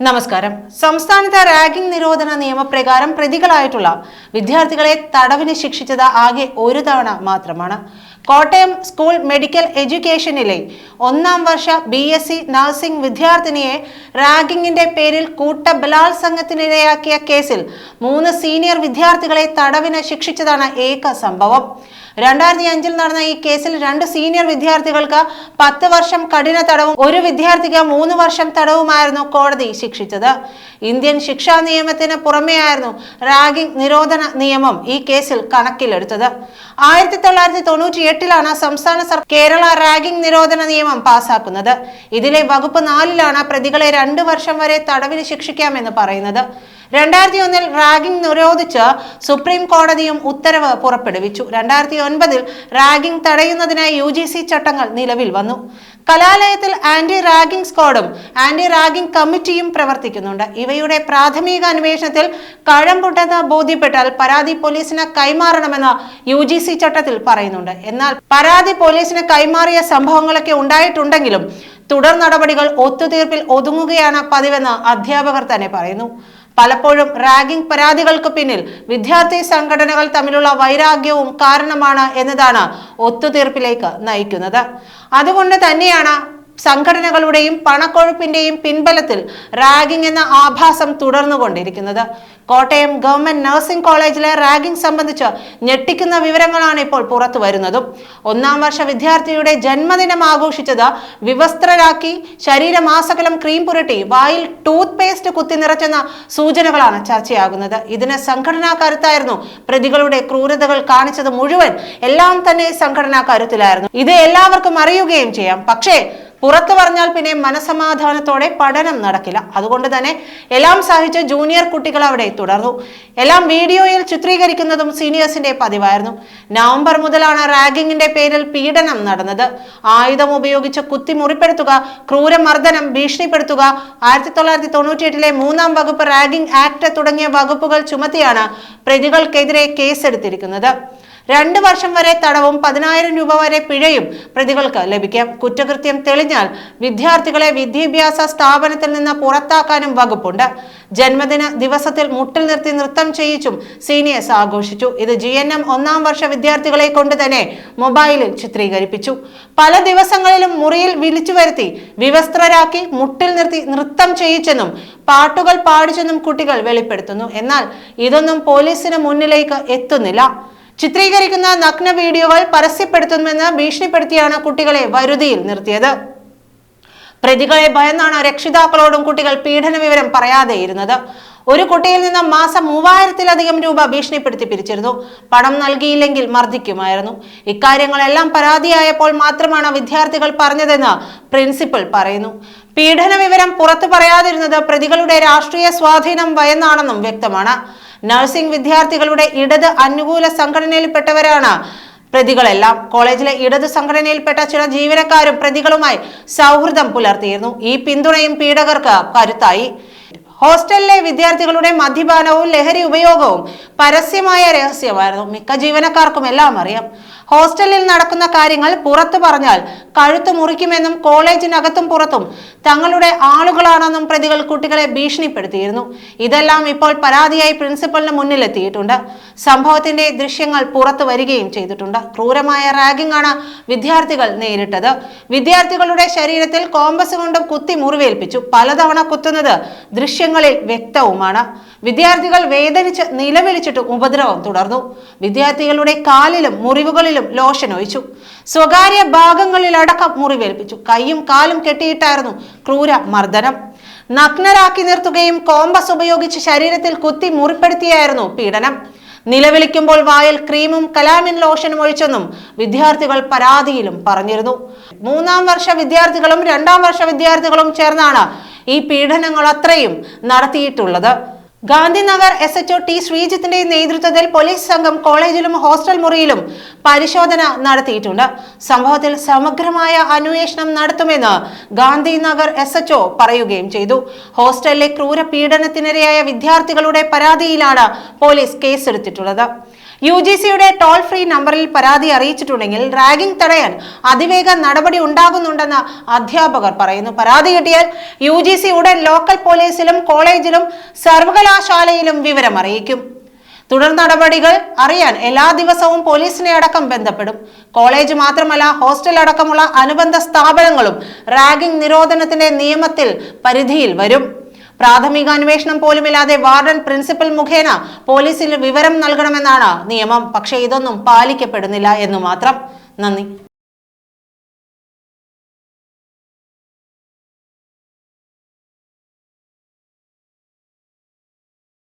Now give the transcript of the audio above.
നമസ്കാരം. സംസ്ഥാനത്തെ റാഗിംഗ് നിരോധന നിയമപ്രകാരം പ്രതികളായിട്ടുള്ള വിദ്യാർത്ഥികളെ തടവിന് ശിക്ഷിച്ചത് ആകെ ഒരു തവണ മാത്രമാണ്. കോട്ടയം സ്കൂൾ മെഡിക്കൽ എഡ്യൂക്കേഷനിലെ ഒന്നാം വർഷ ബി എസ് സി നഴ്സിംഗ് വിദ്യാർത്ഥിനിയെ റാഗിങ്ങിന്റെ പേരിൽ കൂട്ട ബലാത്സംഗത്തിനിരയാക്കിയ കേസിൽ മൂന്ന് സീനിയർ വിദ്യാർത്ഥികളെ തടവിന് ശിക്ഷിച്ചതാണ് ഏക സംഭവം. രണ്ടായിരത്തി അഞ്ചിൽ നടന്ന ഈ കേസിൽ രണ്ട് സീനിയർ വിദ്യാർത്ഥികൾക്ക് പത്ത് വർഷം കഠിന തടവും ഒരു വിദ്യാർത്ഥിക്ക് മൂന്ന് വർഷം തടവുമായിരുന്നു കോടതി ശിക്ഷിച്ചത്. ഇന്ത്യൻ ശിക്ഷാ നിയമത്തിന് പുറമെയായിരുന്നു റാഗിംഗ് നിരോധന നിയമം ഈ കേസിൽ കണക്കിലെടുത്തത്. ആയിരത്തി തൊള്ളായിരത്തി തൊണ്ണൂറ്റി എട്ടിലാണ് സംസ്ഥാന സർക്കാർ കേരള റാഗിംഗ് നിരോധന നിയമം പാസാക്കുന്നത്. ഇതിലെ വകുപ്പ് നാലിലാണ് പ്രതികളെ രണ്ടു വർഷം വരെ തടവിന് ശിക്ഷിക്കാമെന്ന് പറയുന്നത്. രണ്ടായിരത്തി ഒന്നിൽ റാഗിംഗ് നിരോധിച്ച് സുപ്രീം കോടതിയും ഉത്തരവ് പുറപ്പെടുവിച്ചു. രണ്ടായിരത്തി ഒൻപതിൽ റാഗിംഗ് തടയുന്നതിനായി യു ചട്ടങ്ങൾ നിലവിൽ വന്നു. കലാലയത്തിൽ ആന്റി റാഗിംഗ് സ്ക്വാഡും ആന്റി റാഗിംഗ് കമ്മിറ്റിയും പ്രവർത്തിക്കുന്നുണ്ട്. ഇവയുടെ പ്രാഥമിക അന്വേഷണത്തിൽ കഴമ്പുണ്ടെന്ന് ബോധ്യപ്പെട്ടാൽ പരാതി പോലീസിന് കൈമാറണമെന്ന് യു ജി സി ചട്ടത്തിൽ പറയുന്നുണ്ട്. എന്നാൽ പരാതി പോലീസിന് കൈമാറിയ സംഭവങ്ങളൊക്കെ ഉണ്ടായിട്ടുണ്ടെങ്കിലും തുടർ നടപടികൾ ഒത്തുതീർപ്പിൽ ഒതുങ്ങുകയാണ് പതിവെന്ന് അധ്യാപകർ തന്നെ പറയുന്നു. പലപ്പോഴും റാഗിംഗ് പരാതികൾക്ക് പിന്നിൽ വിദ്യാർത്ഥി സംഘടനകൾ തമ്മിലുള്ള വൈരാഗ്യവും കാരണമാണ് എന്നതാണ് ഒത്തുതീർപ്പിലേക്ക് നയിക്കുന്നത്. അതുകൊണ്ട് തന്നെയാണ് സംഘടനകളുടെയും പണക്കൊഴുപ്പിന്റെയും പിൻബലത്തിൽ റാഗിംഗ് എന്ന ആഭാസം തുടർന്നുകൊണ്ടിരിക്കുന്നത്. കോട്ടയം ഗവൺമെന്റ് നഴ്സിംഗ് കോളേജിലെ റാഗിംഗ് സംബന്ധിച്ച് ഞെട്ടിക്കുന്ന വിവരങ്ങളാണ് ഇപ്പോൾ പുറത്തു വരുന്നതും. ഒന്നാം വർഷ വിദ്യാർത്ഥിയുടെ ജന്മദിനം ആഘോഷിച്ചത് വിവസ്ത്രരാക്കി ശരീരമാസകലം ക്രീം പുരട്ടി വായിൽ ടൂത്ത് പേസ്റ്റ് കുത്തി നിറച്ചെന്ന സൂചനകളാണ് ചർച്ചയാകുന്നത്. ഇതിന് സംഘടനാ കരുത്തായിരുന്നു. പ്രതികളുടെ ക്രൂരതകൾ കാണിച്ചത് മുഴുവൻ എല്ലാം തന്നെ സംഘടനാ കരുത്തിലായിരുന്നു. ഇത് എല്ലാവർക്കും അറിയുകയും ചെയ്യാം. പക്ഷേ പുറത്തു പറഞ്ഞാൽ പിന്നെ മനസമാധാനത്തോടെ പഠനം നടക്കില്ല. അതുകൊണ്ട് തന്നെ എല്ലാം സഹിച്ച് ജൂനിയർ കുട്ടികൾ അവിടെ തുടർന്നു. എല്ലാം വീഡിയോയിൽ ചിത്രീകരിക്കുന്നതും സീനിയേഴ്സിന്റെ പതിവായിരുന്നു. നവംബർ മുതലാണ് റാഗിങ്ങിന്റെ പേരിൽ പീഡനം നടന്നത്. ആയുധം ഉപയോഗിച്ച് കുത്തി മുറിപ്പെടുത്തുക ക്രൂരമർദ്ദനം ഭീഷണിപ്പെടുത്തുക ആയിരത്തി തൊള്ളായിരത്തി തൊണ്ണൂറ്റിയെട്ടിലെ മൂന്നാം വകുപ്പ് റാഗിംഗ് ആക്ട് തുടങ്ങിയ വകുപ്പുകൾ ചുമത്തിയാണ് പ്രതികൾക്കെതിരെ കേസെടുത്തിരിക്കുന്നത്. രണ്ട് വർഷം വരെ തടവും പതിനായിരം രൂപ വരെ പിഴയും പ്രതികൾക്ക് ലഭിക്കാം. കുറ്റകൃത്യം തെളിഞ്ഞാൽ വിദ്യാർത്ഥികളെ വിദ്യാഭ്യാസ സ്ഥാപനത്തിൽ നിന്ന് പുറത്താക്കാനും വകുപ്പുണ്ട്. ജന്മദിന ദിവസത്തിൽ മുട്ടിൽ നിർത്തി നൃത്തം ചെയ്യിച്ചും സീനിയേഴ്സ് ആഘോഷിച്ചു. ഇത് ജി എൻ എം ഒന്നാം വർഷ വിദ്യാർത്ഥികളെ കൊണ്ട് തന്നെ മൊബൈലിൽ ചിത്രീകരിപ്പിച്ചു. പല ദിവസങ്ങളിലും മുറിയിൽ വിളിച്ചു വരുത്തി വിവസ്ത്രരാക്കി മുട്ടിൽ നിർത്തി നൃത്തം ചെയ്യിച്ചെന്നും പാട്ടുകൾ പാടിച്ചെന്നും കുട്ടികൾ വെളിപ്പെടുത്തുന്നു. എന്നാൽ ഇതൊന്നും പോലീസിന് മുന്നിലേക്ക് എത്തുന്നില്ല. ചിത്രീകരിക്കുന്ന നഗ്ന വീഡിയോകൾ പരസ്യപ്പെടുത്തുമെന്ന് ഭീഷണിപ്പെടുത്തിയാണ് കുട്ടികളെ വരുതിയിൽ നിർത്തിയത്. പ്രതികളെ ഭയന്നാണ് രക്ഷിതാക്കളോടും കുട്ടികൾ പീഡന വിവരം പറയാതെ ഇരുന്നത്. ഒരു കുട്ടിയിൽ നിന്ന് മാസം മൂവായിരത്തിലധികം രൂപ ഭീഷണിപ്പെടുത്തി പിരിച്ചിരുന്നു. പണം നൽകിയില്ലെങ്കിൽ മർദ്ദിക്കുമായിരുന്നു. ഇക്കാര്യങ്ങളെല്ലാം പരാതിയായപ്പോൾ മാത്രമാണ് വിദ്യാർത്ഥികൾ പറഞ്ഞതെന്ന് പ്രിൻസിപ്പൽ പറയുന്നു. പീഡന വിവരം പുറത്തു പറയാതിരുന്നത് പ്രതികളുടെ രാഷ്ട്രീയ സ്വാധീനം ഭയന്നാണെന്നും വ്യക്തമാണ്. നഴ്സിംഗ് വിദ്യാർത്ഥികളുടെ ഇടത് അനുകൂല സംഘടനയിൽപ്പെട്ടവരാണ്. പ്രതികളെല്ലാം കോളേജിലെ ഇടതു സംഘടനയിൽപ്പെട്ട ചില ജീവനക്കാരും പ്രതികളുമായി സൗഹൃദം പുലർത്തിയിരുന്നു. ഈ പിന്തുണയും പീഡകർക്ക് കരുത്തായി. ഹോസ്റ്റലിലെ വിദ്യാർത്ഥികളുടെ മദ്യപാനവും ലഹരി ഉപയോഗവും പരസ്യമായ രഹസ്യമായിരുന്നു. മിക്ക ജീവനക്കാർക്കും എല്ലാം അറിയാം. ഹോസ്റ്റലിൽ നടക്കുന്ന കാര്യങ്ങൾ പുറത്തു പറഞ്ഞാൽ കഴുത്ത് മുറിക്കുമെന്നും കോളേജിനകത്തും പുറത്തും തങ്ങളുടെ ആളുകളാണെന്നും പ്രതികൾ കുട്ടികളെ ഭീഷണിപ്പെടുത്തിയിരുന്നു. ഇതെല്ലാം ഇപ്പോൾ പരാതിയായി പ്രിൻസിപ്പലിന് മുന്നിലെത്തിയിട്ടുണ്ട്. സംഭവത്തിന്റെ ദൃശ്യങ്ങൾ പുറത്തു വരികയും ചെയ്തിട്ടുണ്ട്. ക്രൂരമായ റാഗിംഗ് ആണ് വിദ്യാർത്ഥികൾ നേരിട്ടത്. വിദ്യാർത്ഥികളുടെ ശരീരത്തിൽ കോമ്പസ് കൊണ്ടും കുത്തി മുറിവേൽപ്പിച്ചു. പലതവണ കുത്തുന്നത് ദൃശ്യങ്ങളിൽ വ്യക്തവുമാണ്. വിദ്യാർത്ഥികൾ വേദനിച്ച് നിലവിളിച്ചിട്ടും ഉപദ്രവം തുടർന്നു. വിദ്യാർത്ഥികളുടെ കാലിലും മുറിവുകളിലും ലോഷൻ ഒഴിച്ചു. സ്വകാര്യ ഭാഗങ്ങളിൽ അടക്കം മുറിവേൽപ്പിച്ചു. കൈയും കാലും കെട്ടിയിട്ടായിരുന്നു ക്രൂര മർദ്ദനം. നഗ്നരാക്കി നിർത്തുകയും കോമ്പസ് ഉപയോഗിച്ച് ശരീരത്തിൽ കുത്തി മുറിപ്പെടുത്തിയായിരുന്നു പീഡനം. നിലവിളിക്കുമ്പോൾ വായിൽ ക്രീമും കലാമിൻ ലോഷനും ഒഴിച്ചെന്നും വിദ്യാർത്ഥികൾ പരാതിയിലും പറഞ്ഞിരുന്നു. മൂന്നാം വർഷ വിദ്യാർത്ഥികളും രണ്ടാം വർഷ വിദ്യാർത്ഥികളും ചേർന്നാണ് ഈ പീഡനങ്ങൾ അത്രയും നടത്തിയിട്ടുള്ളത്. ഗാന്ധിനഗർ എസ് എച്ച്ഒ ടി ശ്രീജിത്തിന്റെ നേതൃത്വത്തിൽ പോലീസ് സംഘം കോളേജിലും ഹോസ്റ്റൽ മുറിയിലും പരിശോധന നടത്തിയിട്ടുണ്ട്. സംഭവത്തിൽ സമഗ്രമായ അന്വേഷണം നടത്തുമെന്ന് ഗാന്ധിനഗർ എസ് എച്ച്ഒ പറയുകയും ചെയ്തു. ഹോസ്റ്റലിലെ ക്രൂര പീഡനത്തിനിരയായ വിദ്യാർത്ഥികളുടെ പരാതിയിലാണ് പോലീസ് കേസെടുത്തിട്ടുള്ളത്. യു ജി സിയുടെ ടോൾ ഫ്രീ നമ്പറിൽ പരാതി അറിയിച്ചിട്ടുണ്ടെങ്കിൽ റാഗിംഗ് തടയാൻ അതിവേഗ നടപടി ഉണ്ടാകുന്നുണ്ടെന്ന് അധ്യാപകർ പറയുന്നു. പരാതി കിട്ടിയാൽ യു ജി സി ഉടൻ ലോക്കൽ പോലീസിലും കോളേജിലും സർവകലാശാലയിലും വിവരം അറിയിക്കും. തുടർ നടപടികൾ അറിയാൻ എല്ലാ ദിവസവും പോലീസിനെ അടക്കം ബന്ധപ്പെടും. കോളേജ് മാത്രമല്ല ഹോസ്റ്റൽ അടക്കമുള്ള അനുബന്ധ സ്ഥാപനങ്ങളും റാഗിംഗ് നിരോധനത്തിന്റെ നിയമത്തിൽ പരിധിയിൽ വരും. പ്രാഥമിക അന്വേഷണം പോലുമില്ലാതെ വാർഡൻ പ്രിൻസിപ്പൽ മുഖേന പോലീസിൽ വിവരം നൽകണമെന്നാണ് നിയമം. പക്ഷേ ഇതൊന്നും പാലിക്കപ്പെടുന്നില്ല എന്ന് മാത്രം. നന്ദി.